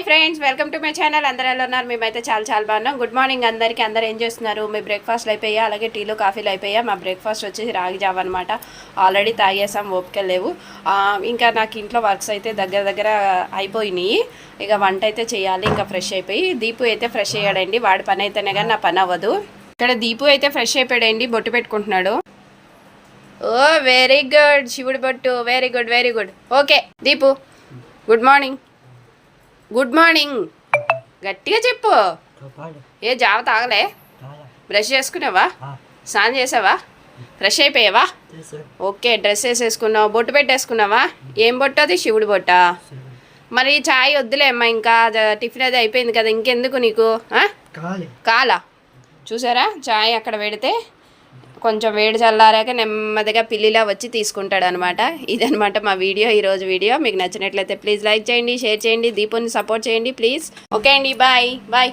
Hi friends welcome to my channel. అందరూ ఎలా ఉన్నారు? మేమైతే చాలా చాలా బాగున్నాం. గుడ్ మార్నింగ్ అందరికీ. అందరూ ఏం చేస్తున్నారు? మీ బ్రేక్ఫాస్ట్లు అయిపోయా అలాగే టీలు కాఫీలు అయిపోయా మా బ్రేక్ఫాస్ట్ వచ్చేసి రాగి జావ అనమాట ఆల్రెడీ తాగేసాం ఓపిక లేవు. ఇంకా నాకు ఇంట్లో వర్క్స్ అయితే దగ్గర దగ్గర అయిపోయినాయి. ఇక వంట అయితే చేయాలి ఇంకా ఫ్రెష్ అయిపోయి. దీపు అయితే ఫ్రెష్ అయ్యాడండి. వాడి పని అయితేనే కానీ నా పని అవ్వదు. ఇక్కడ దీపు అయితే ఫ్రెష్ అయిపోయాడండి. బొట్టు పెట్టుకుంటున్నాడు. ఓ వెరీ గుడ్ శివుడు బొట్టు. Very good very good okay Deepu good morning good morning. గట్టిగా చెప్పు. ఏ జావ తాగలే? బ్రష్ చేసుకున్నావా? స్నానం చేసావా? ఫ్రెష్ అయిపోయావా? ఓకే డ్రెస్ వేసేసుకున్నావు. బొట్టు పెట్టేసుకున్నావా? ఏం బొట్టు అది? శివుడు బొట్ట? మరి చాయ్ వద్దులే అమ్మా ఇంకా టిఫిన్ అది అయిపోయింది కదా ఇంకెందుకు నీకు? కాలే. కాలా? చూసారా? చాయ్ అక్కడ పెడితే కొంచెం వేడి చల్లారాక నెమ్మదిగా పిల్లిలా వచ్చి తీసుకుంటాడు అనమాట ఇదనమాట మా వీడియో ఈరోజు వీడియో. మీకు నచ్చినట్లయితే ప్లీజ్ లైక్ చేయండి షేర్ చేయండి దీపుని సపోర్ట్ చేయండి ప్లీజ్. ఓకే అండి బాయ్ బాయ్.